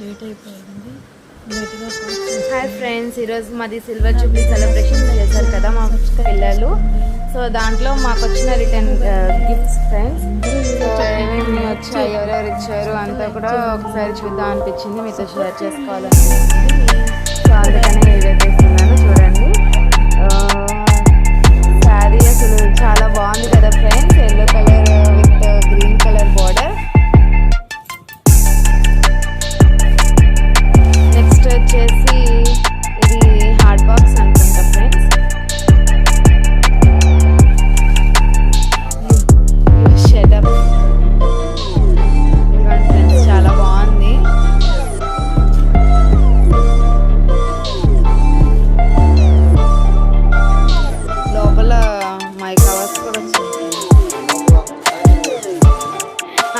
Late అయిపోయింది. Hi friends ఈరోజు మాది సిల్వర్ జూబ్లీ సెలబ్రేషన్ చేశారు కదా మా పిల్లలు. సో దాంట్లో మాకు వచ్చిన రిటర్న్ గిఫ్ట్స్ ఫ్రెండ్స్ ఏమేమి వచ్చాయి ఎవరెవరు ఇచ్చారు అంతా కూడా ఒకసారి చూద్దాం అనిపించింది. మీతో షేర్ చేసుకోవాలనుకుంటున్నాను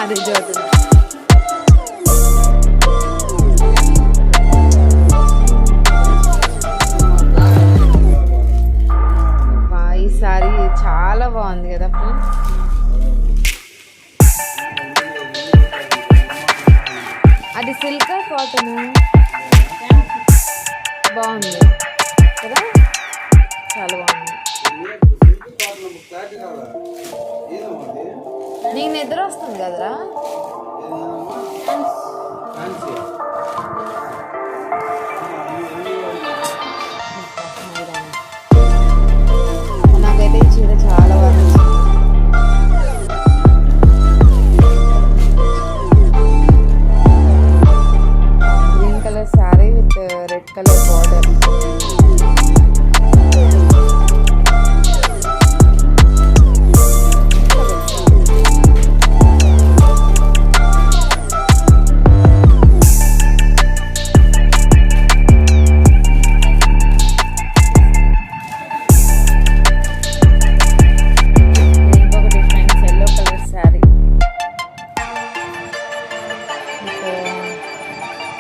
అది జ్యోతి వా, చాలా బాగుంది కదా ఫ్రెండ్స్? అది సిల్క్ కాటన్. బాగుంది కదా? చాలా బాగుంది. నీకు నిద్ర వస్తుంది కదరా?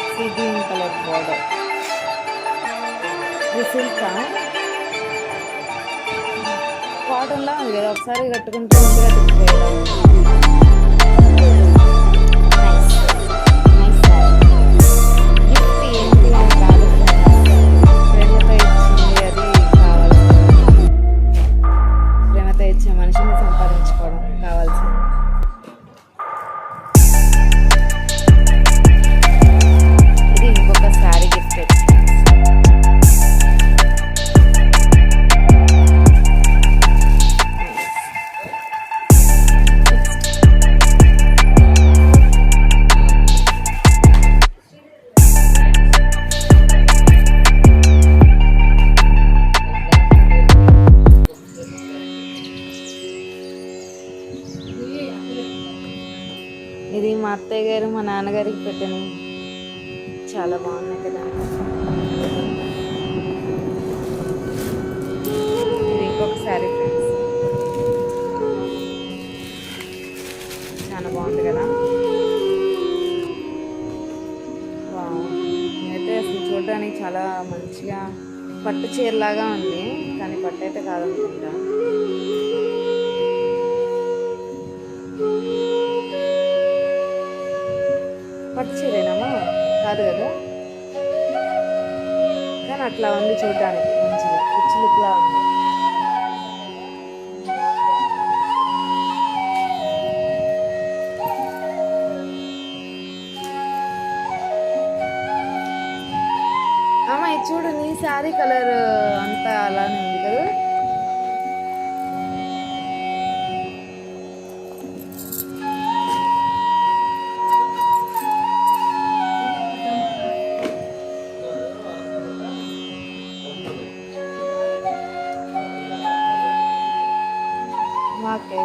సీ గ్రీన్ కలర్ బార్డర్ ఇది సిల్కా కాటన్లా ఉంది కదా ఒకసారి కట్టుకుంటే మంచిగా ఇది మా అత్తయ్య గారు మా నాన్నగారికి పెట్టిన చాలా బాగున్నాయి కదా. ఇది ఇంకొక ఫ్రెండ్స్. చాలా బాగుంది కదా. వావ్. అసలు చూడడానికి చాలా మంచిగా పట్టు చీరలాగా ఉంది కానీ పట్టు అయితే కాదనుకుంటా. కాదు కదా? కానీ అట్లా ఉంది చూడడానికి మంచిగా. రిచ్ లుక్లా ఉంది. చూడు నీ శారీ కలర్ అంతా అలానే ఉంది కదా?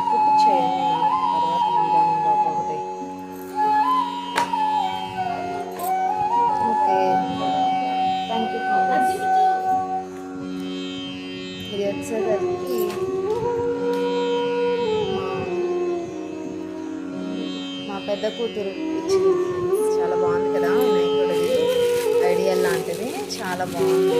కుక్ చేయండి తర్వాత నిదానం ఒకటి ఓకే థ్యాంక్ యూ ఇది వచ్చేసరికి మా- మా పెద్ద కూతురు ఇచ్చింది చాలా బాగుంది కదా వినాయకుడిది ఐడియల్ లాంటిది చాలా బాగుంది